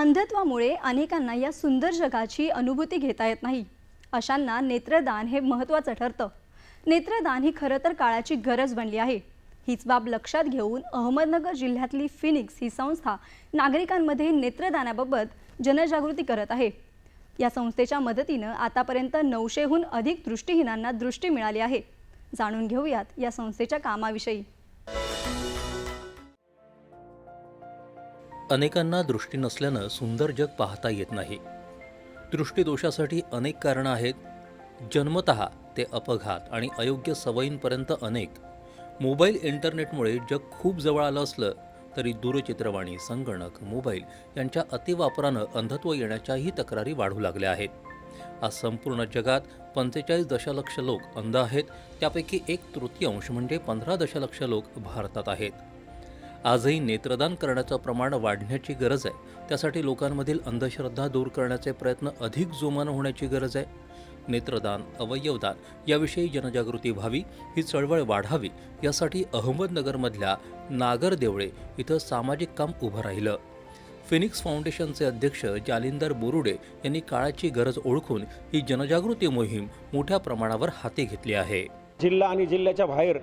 अंधत्वामुळे अनेकांना या सुंदर जगाची अनुभूती घेता येत नाही. अशांना नेत्रदान हे महत्त्वाचं ठरतं. नेत्रदान ही खरं तर काळाची गरज बनली आहे. हीच बाब लक्षात घेऊन अहमदनगर जिल्ह्यातली फिनिक्स ही संस्था नागरिकांमध्ये नेत्रदानाबाबत जनजागृती करत आहे. या संस्थेच्या मदतीनं आतापर्यंत नऊशेहून अधिक दृष्टीहीनांना दृष्टी मिळाली आहे. जाणून घेऊयात या संस्थेच्या कामाविषयी. अनेकांना दृष्टी नसल्यानं सुंदर जग पाहता येत नाही. दृष्टीदोषासाठी अनेक कारणं आहेत. जन्मत ते अपघात आणि अयोग्य सवयींपर्यंत अनेक. मोबाईल इंटरनेटमुळे जग खूप जवळ आलं असलं तरी दूरचित्रवाणी संगणक मोबाईल यांच्या अतिवापरानं अंधत्व येण्याच्याही तक्रारी वाढू लागल्या आहेत. आज संपूर्ण जगात पंचेचाळीस दशलक्ष लोक अंध आहेत. त्यापैकी एक तृतीयांश म्हणजे पंधरा दशलक्ष लोक भारतात आहेत. आजही नेत्रदान करण्याचं प्रमाण वाढण्याची गरज आहे. त्यासाठी लोकांमधील अंधश्रद्धा दूर करण्याचे प्रयत्न अधिक जोमानं होण्याची गरज आहे. नेत्रदान अवयवदान याविषयी जनजागृती व्हावी ही चळवळ वाढावी यासाठी अहमदनगरमधल्या नागर देवळे इथं सामाजिक काम उभं राहिलं. फिनिक्स फाउंडेशनचे अध्यक्ष जालिंदर बोरुडे यांनी काळाची गरज ओळखून ही जनजागृती मोहीम मोठ्या प्रमाणावर हाती घेतली आहे. जिल्हा आणि जिल्ह्याच्या बाहेर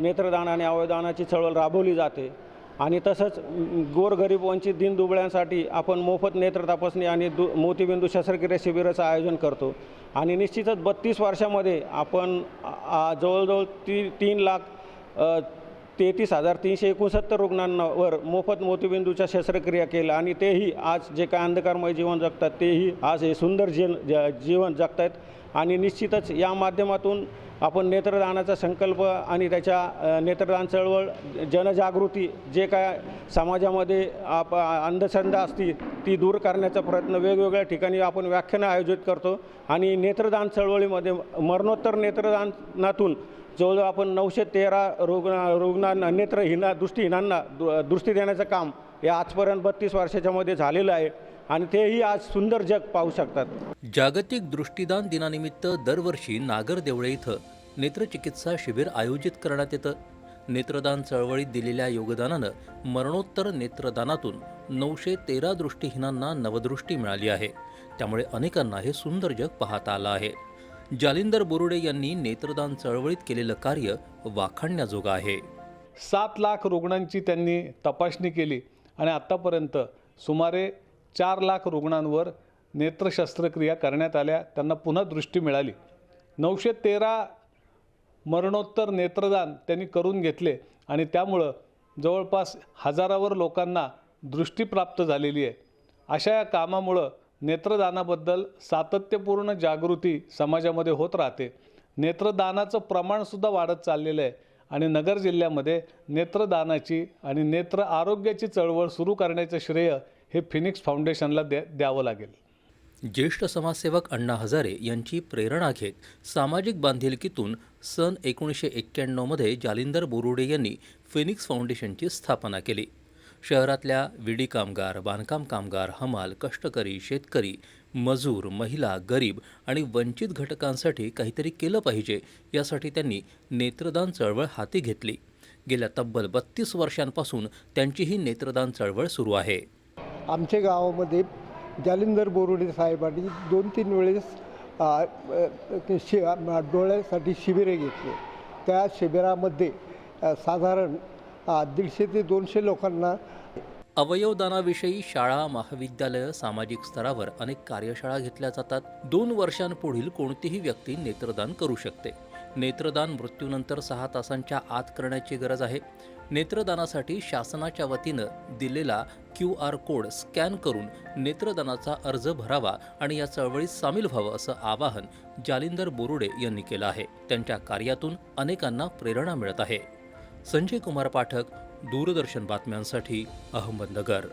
नेत्रदान आणि अवयदानाची चळवळ राबवली जाते. आणि तसंच गोरगरीब वंचित दिनदुबळ्यांसाठी आपण मोफत नेत्र तपासणी आणि दु मोतीबिंदू शस्त्रक्रिया शिबिराचं आयोजन करतो. आणि निश्चितच बत्तीस वर्षामध्ये आपण जवळजवळ ती तीन लाख तेहतीस हजार तीनशे एकोणसत्तर रुग्णांवर मोफत मोतीबिंदूच्या शस्त्रक्रिया केल्या. आणि तेही आज जे काय अंधकारमय जीवन जगतात तेही आज हे सुंदर जीवन ज- जीवन आहेत आणि निश्चितच या माध्यमातून आपण नेत्रदानाचा संकल्प आणि त्याच्या नेत्रदान चळवळ जनजागृती जे काय समाजामध्ये आप अंधश्रद्धा असती ती दूर करण्याचा प्रयत्न वेगवेगळ्या ठिकाणी आपण व्याख्यानं आयोजित करतो. आणि नेत्रदान चळवळीमध्ये मरणोत्तर नेत्रदानातून जवळजवळ आपण नऊशे तेरा रुग्ण रुग्णांना नेत्रहीना दृष्टीहीनांना दु- दृष्टी देण्याचं काम हे आजपर्यंत बत्तीस वर्षाच्यामध्ये झालेलं आहे. आणि तेही आज सुंदर जग पाहू शकतात. जागतिक दृष्टीदान दिनानिमित्त दरवर्षी नागर देवळे इथं नेत्रचिकित्सा शिबिर आयोजित करण्यात येतं. नेत्रदान चळवळीत दिलेल्या योगदानानं मरणोत्तर नेत्रदानातून नऊशे तेरा दृष्टीहीनांना नवदृष्टी मिळाली आहे. त्यामुळे अनेकांना हे सुंदर जग पाहता आलं आहे. जालिंदर बोरुडे यांनी नेत्रदान चळवळीत केलेलं कार्य वाखाणण्याजोगं आहे. सात लाख रुग्णांची त्यांनी तपासणी केली आणि आत्तापर्यंत सुमारे चार लाख रुग्णांवर नेत्र शस्त्रक्रिया करण्यात आल्या. त्यांना पुन्हा दृष्टी मिळाली. नऊशे तेरा मरणोत्तर नेत्रदान त्यांनी करून घेतले आणि त्यामुळं जवळपास हजारावर लोकांना दृष्टी प्राप्त झालेली आहे. अशा या कामामुळं नेत्रदानाबद्दल सातत्यपूर्ण जागृती समाजामध्ये होत राहते. नेत्रदानाचं प्रमाणसुद्धा वाढत चाललेलं आहे आणि नगर जिल्ह्यामध्ये नेत्रदानाची आणि नेत्र आरोग्याची चळवळ सुरू करण्याचं श्रेय हे फिनिक्स फाउंडेशनला द्या द्यावं लागेल. ज्येष्ठ समाजसेवक अण्णा हजारे यांची प्रेरणा घेत सामाजिक बांधिलकीतून सन एकोणीसशे एक्क्याण्णवमध्ये जालिंदर बोरुडे यांनी फिनिक्स फाउंडेशनची स्थापना केली. शहरातल्या विडी कामगार बांधकाम कामगार हमाल कष्टकरी शेतकरी मजूर महिला गरीब आणि वंचित घटकांसाठी काहीतरी केलं पाहिजे यासाठी त्यांनी नेत्रदान चळवळ हाती घेतली. गेल्या तब्बल बत्तीस वर्षांपासून त्यांची ही नेत्रदान चळवळ सुरू आहे. आमच्या गावामध्ये जालिंदर बोरुडे साहेबांनी दोन तीन वेळेस शि डोळ्यासाठी शिबिरे घेतली. त्या शिबिरामध्ये साधारण दीडशे ते दोनशे लोकांना अवयवदानाविषयी शाळा महाविद्यालय सामाजिक स्तरावर अनेक कार्यशाळा घेतल्या जातात. दोन वर्षांपुढील कोणतीही व्यक्ती नेत्रदान करू शकते. नेत्रदान मृत्यूनंतर सहा तासांच्या आत करण्याची गरज आहे. नेत्रदानासाठी शासनाच्या वतीनं दिलेला क्यू आर कोड स्कॅन करून नेत्रदानाचा अर्ज भरावा आणि या चळवळीत सामील व्हावं असं आवाहन जालिंदर बोरुडे यांनी केलं आहे. त्यांच्या कार्यातून अनेकांना प्रेरणा मिळत आहे. संजय कुमार पाठक दूरदर्शन बातम्यांसाठी अहमदनगर.